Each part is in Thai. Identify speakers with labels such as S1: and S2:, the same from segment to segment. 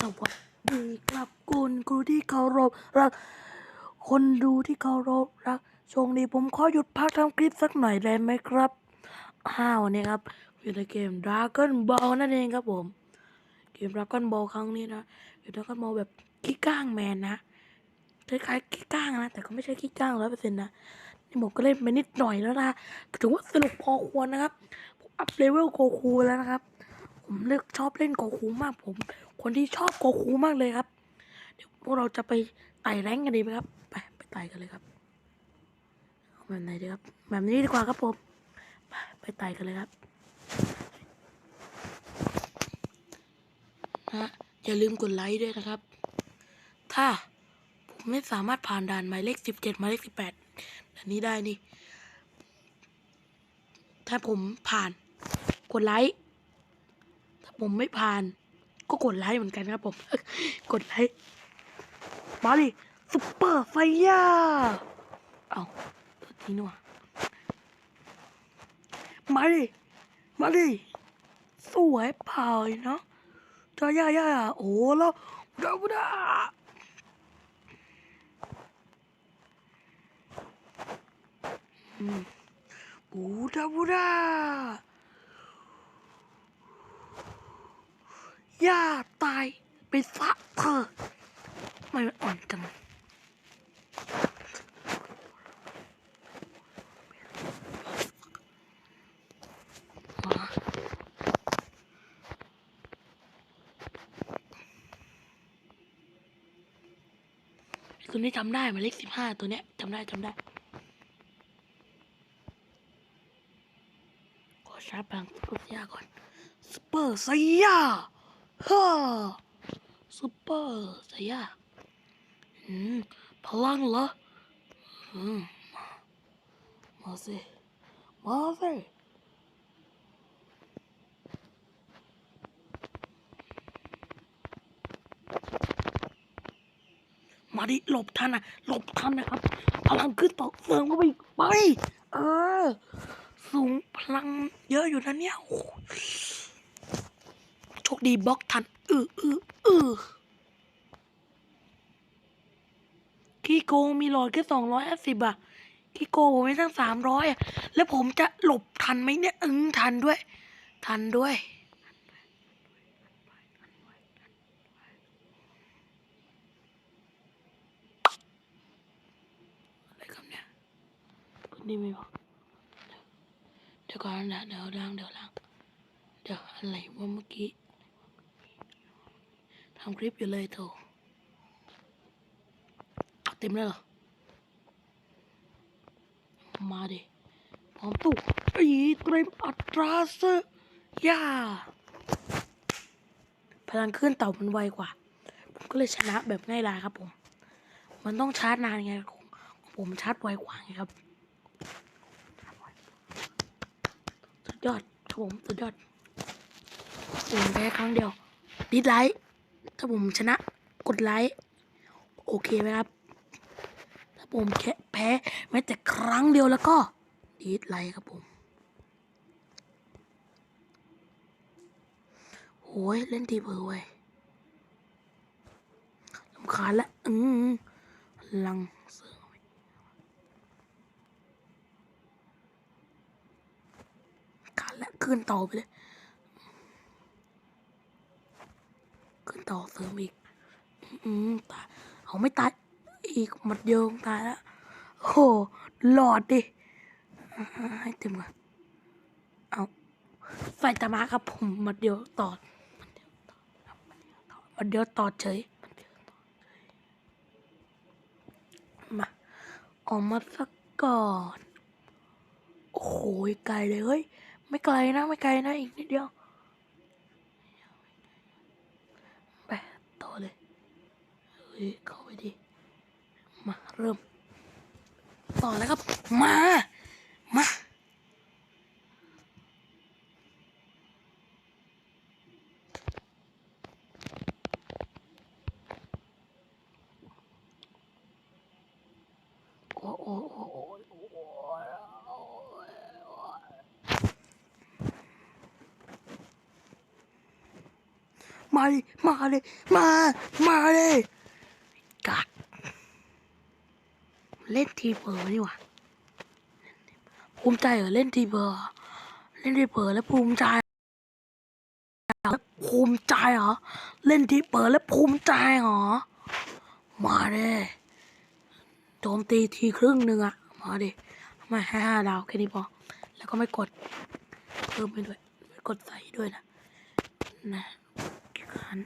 S1: สวัสดีครับคุณครูที่เคารพรัก คนดูที่เคารพรักช่วงนี้ผมขอหยุดพักทำคลิปสักหน่อยได้ไหมครับห้าวันนี้ครับอยู่ในเกม Dragon Ball นั่นเองครับผม เกม Dragon Ball ครั้งนี้นะเป็น Dragon Ball แบบขี้ก้างแมนนะคล้ายๆขี้ก้างนะ แต่ก็ไม่ใช่ขี้ก้างร้อยเปอร์เซ็นต์นะนี่ผมก็เล่นไปนิดหน่อยแล้วนะถือว่าสนุกพอควรนะครับผมอัพเลเวลโกคูแล้วนะครับ ผมเลือกชอบเล่นโกคูมากผม คนที่ชอบโกคูมากเลยครับ เดี๋ยวพวกเราจะไปไต่แรงกันดีไหมครับ ไปไปไต่กันเลยครับแบบไหนดีครับ แบบนี้ดีกว่าครับผม ไปไปไต่กันเลยครับนะอย่าลืมกดไลค์ด้วยนะครับ ถ้าผมไม่สามารถผ่านด่านหมายเลขสิบเจ็ดหมายเลขสิบแปดอันนี้ได้นี่ ถ้าผมผ่านกดไลค์ ผมไม่ผ่าน ก็กดไลค์เหมือนกันครับผม กดไลค์มาดิซุปเปอร์ไฟย่าเอาตัวทีนัวมาดิมาดิสวยเปล่าเนาะจ้าย่าย่าโอ้แล้วดาบุดาอืมบูดาบูดา ย่าตายไปซะเธอไม่อ่อนจังตัวนี้จำได้หมาเลขสิบห้าตัวเนี้ยจำได้จำได้ขอชาร์จพลังพุทธยาก่อนซุปเปอร์ไซยา ฮ่าซุปเปอร์ไซยาอืมพลังเหรออืมมามาสิมาสิมาดิหลบทันนะหลบทันนะครับ พลังขึ้นต่อเสริมเข้าไปไป เออ สูงพลังเยอะอยู่นะเนี่ย โชคดีบล็อกทันเออเออเออขี้โกงมีหลอดแค่สองร้อยห้าสิบอะขี้โกงผมไม่ตั้งสามร้อยอะแล้วผมจะหลบทันไหมเนี่ยอึ้งทันด้วย ทันด้วยอะไรครับเนี่ยนี่ไม่บอกเดี๋ยวก่อนนะเดี๋ยวล้างเดี๋ยวล้างเดี๋ยวอะไรว่าเมื่อกี้ ทำคลิปอยู่เลยโถเอาเต็มแล้วเหรอ มาดิ พร้อมตู้อีเตรียมอัตราเซย่า พลังเคลื่อนเต่ามันไวกว่า ผมก็เลยชนะแบบง่ายดายครับผม มันต้องชาร์จนานไงของผมชาร์จไวกว่าไงครับ สุดยอดครับผม สุดยอดผมแพ้ครั้งเดียวดิสไลค์ ถ้าผมชนะกดไลค์โอเคไหมครับ ถ้าผมแค่แพ้แม้แต่ครั้งเดียวแล้วก็ดิสไลค์ครับผมโอ้ยเล่นทีเบอร์ไว้ยลำคาญละอืมลังเสริมเอขาดละขึ้นต่อไปเลย ขึ้น ต่อเสริมอีก อืมตายเอาไม่ตาย อีกหมดเดียวตายแล้วโอ้หหลอดดิ ให้เต็มก่อนเอาไฟตามาครับผมหมัดเดียวต่อหมัดเดียวต่อครับหมัดเดียวตอเฉยหมัดเดียวต่อเฉยมาออกมาสักก่อน โอ้โหไกลเลยเฮ้ย ไม่ไกลนะ ไม่ไกลนะ อีกนิดเดียว ไป ต่อเลยเฮ้ยเข้าไปดิ มาเริ่ม ต่อแล้วครับ มา มาโอ้โอ้โอ้ มาดิมาดิมา มาดิกัดเล่นทีเบอร์นี่ว่าภูมิใจเหรอเล่นทีเบอร์เล่นทีเบอร์แล้วภูมิใจแล้วภูมิใจเหรอเล่นทีเบอร์แล้วภูมิใจเหรอมาดิโจมตีทีครึ่งหนึ่งอะมาดิไม่ให้ห้าดาวแค่นี้พอแล้วก็ไม่กดเพิ่มไปด้วยไม่กดใส่ด้วยนะนะัน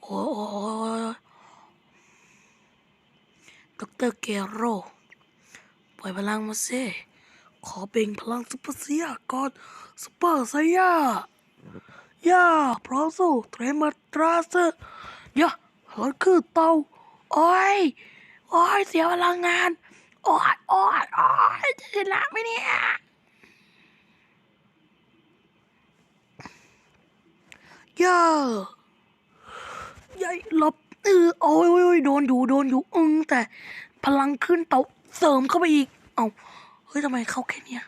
S1: โอ้โอ้โอ้ดกเตอรเกโรปล่อยพลังมาสิขอเบ่งพลังซุปเปอร์เซียก่อนซุปเปอร์ไซย่าย่าพร้อมสู้เทรมาตราเซอร์ย่าหอนคือเตาโอ้ยโอ้ยเสียพลังงาน โอ้ยโอ้ยโอ้ยจะชนะไหมเนี่ย ย่าใหญ่หลบเออโอ้ยโอ้ยโอ้ยโดนอยู่โดนอยู่อึงแต่พลังขึ้นเตาเสริมเข้าไปอีก เอาเฮ้ยทำไมเข้าแค่เนี้ย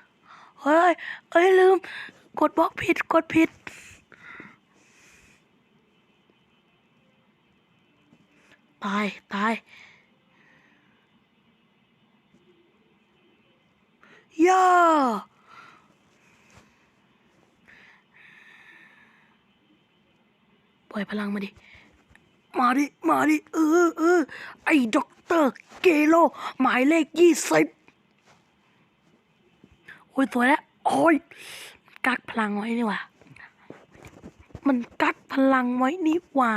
S1: เฮ้ยเอ้ยลืม กดบล็อกผิดกดผิด ตาย ตายย่า ล่อยพลังมาดิ มาดิ มาดิ เออเออไอ้ด็อกเตอร์เกโล หมายเลขยี่สิบโอ้ยสวยแล้ว โอ้ยกักพลังไว้นี่ว่า มันกักพลังไว้นี่ว่า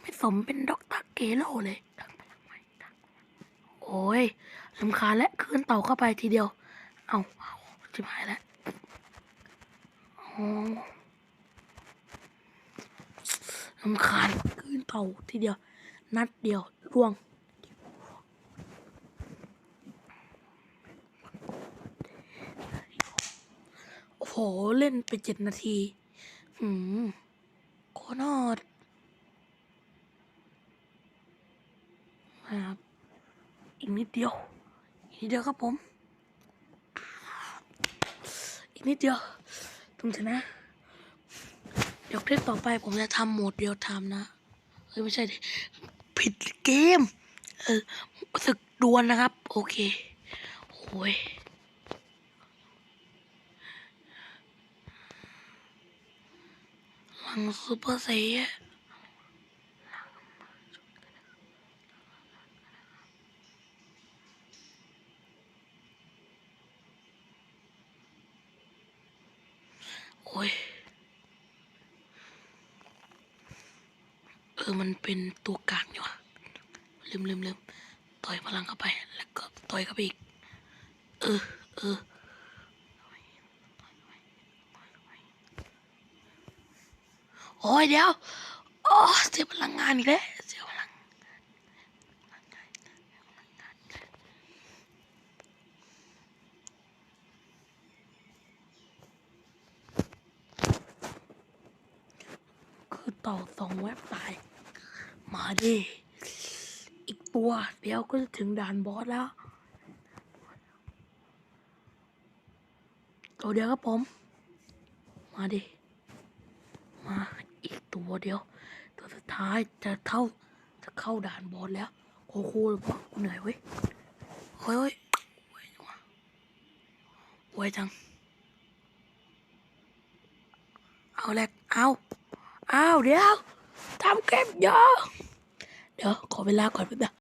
S1: ไม่สมเป็นด็อกเตอร์เกโลเลยโอ้ยลำคาญและคืนเต่าเข้าไปทีเดียว เอาเอาจิบหายแล้ว ลำคาญขึ้นเต่าทีเดียว นัดเดียวร่วงโอ้โห เล่นไปเจ็ดนาทีหืมโคตรนอดครับอีกนิดเดียว อีกนิดเดียวครับผม อีกนิดเดียว ต้องชนะ เดี๋ยวคลิปต่อไปผมจะทำโหมดเดียวทำนะเฮ้ยไม่ใช่ดิผิดเกม เออศึกดวลนะครับ โอเคโอ้ยหลังซูเปอร์เซี อ้ย เออ มันเป็นตัวกลางนี่หวะลืมลืมลืมต่อยพลังเข้าไป แล้วก็ต่อยเข้าไปอีก เออ เออโอ้ยเดี๋ยวโอ้เสียพลังงานอีกแล้วเสียพลัง คือ องแว็บตายมาดิอีกตัว เดี๋ยวก็จะถึงด่านบอสแล้วตัวเดียวครับผม มาดิ มาอีกตัวเดียว ตัวสุดท้ายจะเข้าจะเข้าด่านบอสแล้วโคโค่เลยบอกเหนื่อยเว้ยเฮ้ยเฮ้ยเว้ยจังวะเว้ยจัง เอาแหลกเอา เอาเดี๋ยว ทำเก็บเยอะ เดี๋ยวขอเวลาก่อนแป๊บนึง